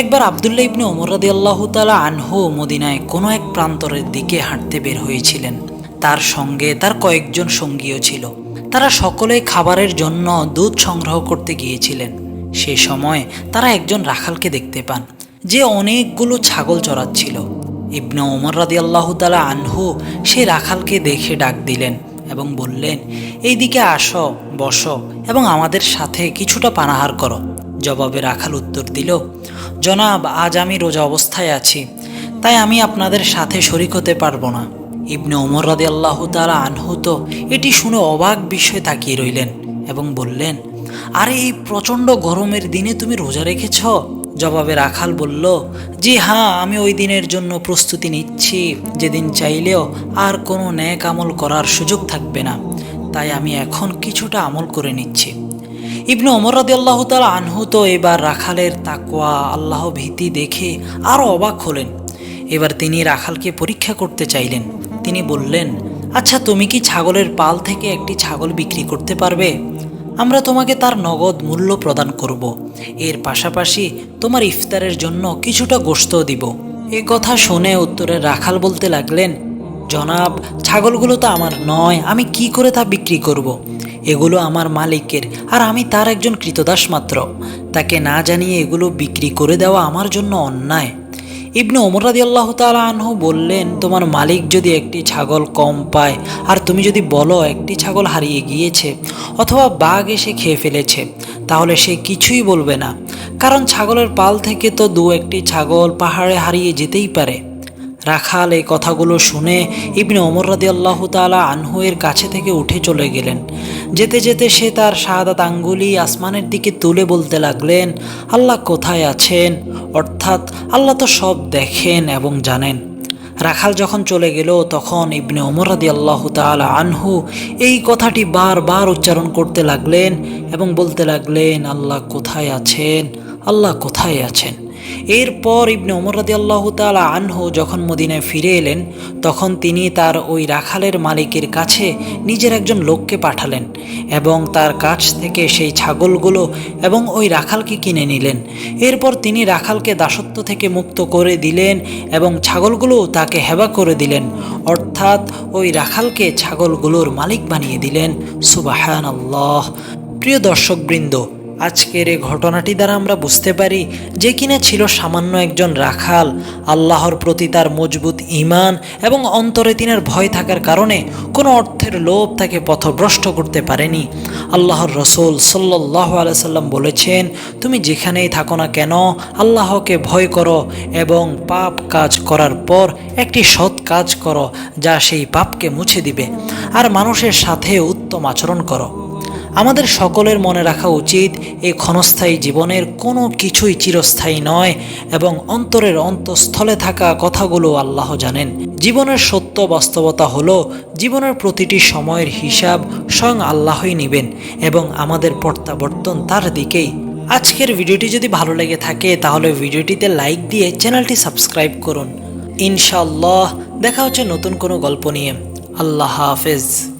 একবার আবদুল্লা ইবনে ওমর রাদি আল্লাহ তালা আনহু মদিনায় কোনো এক প্রান্তরের দিকে হাঁটতে বের হয়েছিলেন। তার সঙ্গে তার কয়েকজন সঙ্গীও ছিল। তারা সকলে খাবারের জন্য দুধ সংগ্রহ করতে গিয়েছিলেন। সে সময় তারা একজন রাখালকে দেখতে পান, যে অনেকগুলো ছাগল চড়াচ্ছিল। ইবনে ওমর রাদি আল্লাহ তালা আনহু সেই রাখালকে দেখে ডাক দিলেন এবং বললেন এই দিকে আসো, বসো এবং আমাদের সাথে কিছুটা পানাহার করো। জবাবে রাখাল উত্তর দিল, জনাব, আজ আমি রোজা অবস্থায় আছি, তাই আমি আপনাদের সাথে শরিক হতে পারব না। ইবনে ওমর রাদি আল্লাহ তালা আনহু তো এটি শুনে অবাক বিষয়ে তাকিয়ে রইলেন এবং বললেন, আরে, এই প্রচণ্ড গরমের দিনে তুমি রোজা রেখেছ? জবাবে রাখাল বলল, জি হ্যাঁ আমি ওই দিনের জন্য প্রস্তুতি নিচ্ছি, যেদিন চাইলেও আর কোনো ন্যাক আমল করার সুযোগ থাকবে না, তাই আমি এখন কিছুটা আমল করে নিচ্ছি। ইবনু রাদি আল্লাহ তালা আনহু তো এবার রাখালের তাকওয়া, আল্লাহ ভীতি দেখে আরও অবাক হলেন। এবার তিনি রাখালকে পরীক্ষা করতে চাইলেন। তিনি বললেন আচ্ছা তুমি কি ছাগলের পাল থেকে একটি ছাগল বিক্রি করতে পারবে? আমরা তোমাকে তার নগদ মূল্য প্রদান করব। এর পাশাপাশি তোমার ইফতারের জন্য কিছুটা গোশতও দিব। এ কথা শুনে উত্তরে রাখাল বলতে লাগলেন, জনাব, ছাগলগুলো তো আমার নয়, আমি কি করে তা বিক্রি করব। এগুলো আমার মালিকের, আর আমি তার একজন কৃতদাস মাত্র। তাকে না জানিয়ে এগুলো বিক্রি করে দেওয়া আমার জন্য অন্যায়। ইবনু ওমর রাদি আল্লাহ তালা আনহু বললেন, তোমার মালিক যদি একটি ছাগল কম পায়, আর তুমি যদি বলো একটি ছাগল হারিয়ে গিয়েছে, অথবা বাঘ এসে খেয়ে ফেলেছে, তাহলে সে কিছুই বলবে না। কারণ ছাগলের পাল থেকে তো দু একটি ছাগল পাহাড়ে হারিয়ে যেতেই পারে। রাখাল এই কথাগুলো শুনে ইবনে ওমর রাদি আল্লাহ তালা আনহু এর কাছে থেকে উঠে চলে গেলেন। যেতে যেতে সে তার শাহাদাত আঙ্গুলি আসমানের দিকে তুলে বলতে লাগলেন, আল্লাহ কোথায় আছেন? অর্থাৎ আল্লাহ তো সব দেখেন এবং জানেন। রাখাল যখন চলে গেল, তখন ইবনে ওমর রাদি আল্লাহ তালা আনহু এই কথাটি বারবার উচ্চারণ করতে লাগলেন এবং বলতে লাগলেন, আল্লাহ কোথায় আছেন? আল্লাহ কোথায় আছেন? এরপর ইবনে ওমর রাদি আল্লাহ তালা আনহু যখন মদিনায় ফিরে এলেন, তখন তিনি তার ওই রাখালের মালিকের কাছে নিজের একজন লোককে পাঠালেন এবং তার কাছ থেকে সেই ছাগলগুলো এবং ওই রাখালকে কিনে নিলেন। এরপর তিনি রাখালকে দাসত্ব থেকে মুক্ত করে দিলেন এবং ছাগলগুলো তাকে হেবা করে দিলেন। অর্থাৎ ওই রাখালকে ছাগলগুলোর মালিক বানিয়ে দিলেন। সুবাহান আল্লাহ প্রিয় দর্শকবৃন্দ আজকের এই ঘটনাটি দ্বারা আমরা বুঝতে পারি যে কিনা ছিল সামান্য একজন রাখাল, আল্লাহর প্রতি তার মজবুত ইমান এবং অন্তরে তিনের ভয় থাকার কারণে কোনো অর্থের লোভ তাকে পথভ্রষ্ট করতে পারেনি। আল্লাহর রসুল সাল্লাহ আলাইসাল্লাম বলেছেন, তুমি যেখানেই থাকো না কেন, আল্লাহকে ভয় করো এবং পাপ কাজ করার পর একটি সৎ কাজ করো যা সেই পাপকে মুছে দিবে। আর মানুষের সাথে উত্তম আচরণ করো। আমাদের সকলের মনে রাখা উচিত এই ক্ষণস্থায়ী জীবনের কোনো কিছুই চিরস্থায়ী নয় এবং অন্তরের অন্তঃস্থলে থাকা কথাগুলো আল্লাহ জানেন। জীবনের সত্য বাস্তবতা হলো, জীবনের প্রতিটি সময়ের হিসাব স্বয়ং আল্লাহই নেবেন এবং আমাদের প্রত্যাবর্তন তার দিকেই। আজকের ভিডিওটি যদি ভালো লেগে থাকে, তাহলে ভিডিওটিতে লাইক দিয়ে চ্যানেলটি সাবস্ক্রাইব করুন। ইনশাল্লাহ দেখা হচ্ছে নতুন কোনো গল্প নিয়ে। আল্লাহ হাফেজ।